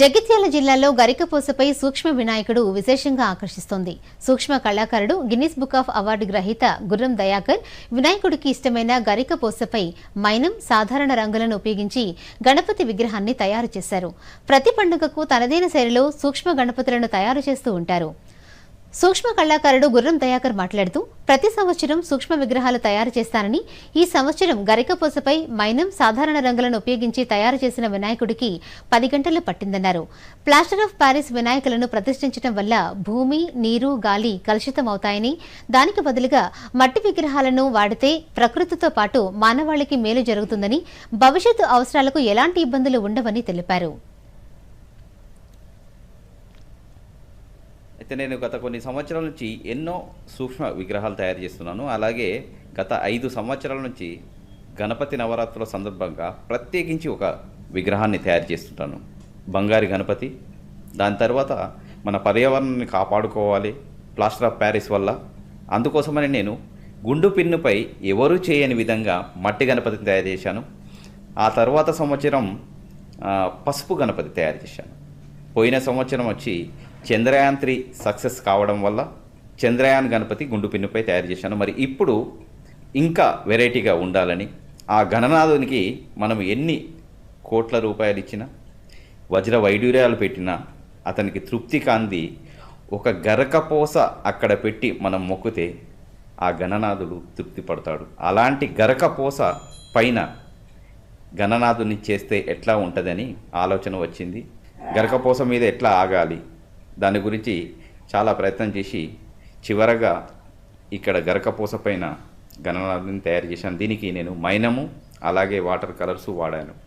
జగిత్యాల జిల్లాలో గరికపోసపై సూక్ష్మ వినాయకుడు విశేషంగా ఆకర్షిస్తోంది. సూక్ష్మ కళాకారుడు గిన్నిస్ బుక్ ఆఫ్ అవార్డు గ్రహీత గుర్రం దయాకర్ వినాయకుడికి ఇష్టమైన గరికపోసపై మైనం సాధారణ రంగులను ఉపయోగించి గణపతి విగ్రహాన్ని తయారు చేశారు. ప్రతి పండుగకు తనదైన శైలిలో సూక్ష్మ గణపతులను తయారు చేస్తూ ఉంటారు. సూక్ష్మ కళాకారుడు గుర్రం దయాకర్ మాట్లాడుతూ ప్రతి సంవత్సరం సూక్ష్మ విగ్రహాలు తయారు చేస్తానని ఈ సంవత్సరం గరికపోసపై మైనం సాధారణ రంగులను ఉపయోగించి తయారు చేసిన వినాయకుడికి పది గంటలు పట్టిందన్నారు. ప్లాస్టర్ ఆఫ్ ప్యారిస్ వినాయకులను ప్రతిష్ఠించడం వల్ల భూమి నీరు గాలి కలుషితమవుతాయని దానికి బదులుగా మట్టి విగ్రహాలను వాడితే ప్రకృతితో పాటు మానవాళికి మేలు జరుగుతుందని భవిష్యత్తు అవసరాలకు ఎలాంటి ఇబ్బందులు ఉండవని తెలిపారు. అయితే నేను గత కొన్ని సంవత్సరాల నుంచి ఎన్నో సూక్ష్మ విగ్రహాలు తయారు చేస్తున్నాను. అలాగే గత ఐదు సంవత్సరాల నుంచి గణపతి నవరాత్రుల సందర్భంగా ప్రత్యేకించి ఒక విగ్రహాన్ని తయారు చేస్తుంటాను. బంగారు గణపతి. దాని తర్వాత మన పర్యావరణాన్ని కాపాడుకోవాలి. ప్లాస్టర్ ఆఫ్ ప్యారిస్ వల్ల. అందుకోసమని నేను గుండు పిన్నుపై ఎవరూ చేయని విధంగా మట్టి గణపతిని తయారు చేశాను. ఆ తర్వాత సంవత్సరం పసుపు గణపతి తయారు చేశాను. పోయిన సంవత్సరం వచ్చి చంద్రయాన్ త్రీ సక్సెస్ కావడం వల్ల చంద్రయాన్ గణపతి గుండు పిన్నుపై తయారు చేశాను. మరి ఇప్పుడు ఇంకా వెరైటీగా ఉండాలని ఆ గణనాథునికి మనం ఎన్ని కోట్ల రూపాయలు ఇచ్చినా వజ్ర వైడూర్యాలు పెట్టినా అతనికి తృప్తి కాంది ఒక గరకపోస అక్కడ పెట్టి మనం మొక్కితే ఆ గణనాథుడు తృప్తి పడతాడు. అలాంటి గరకపోస పైన గణనాథుని చేస్తే ఎట్లా ఉంటుందని ఆలోచన వచ్చింది. గరకపోస మీద ఎట్లా ఆగాలి? దాని గురించి చాలా ప్రయత్నం చేసి చివరగా ఇక్కడ గరకపోస పైన గణనాథుని తయారు చేశాను. దీనికి నేను మైనము అలాగే వాటర్ కలర్స్ వాడాను.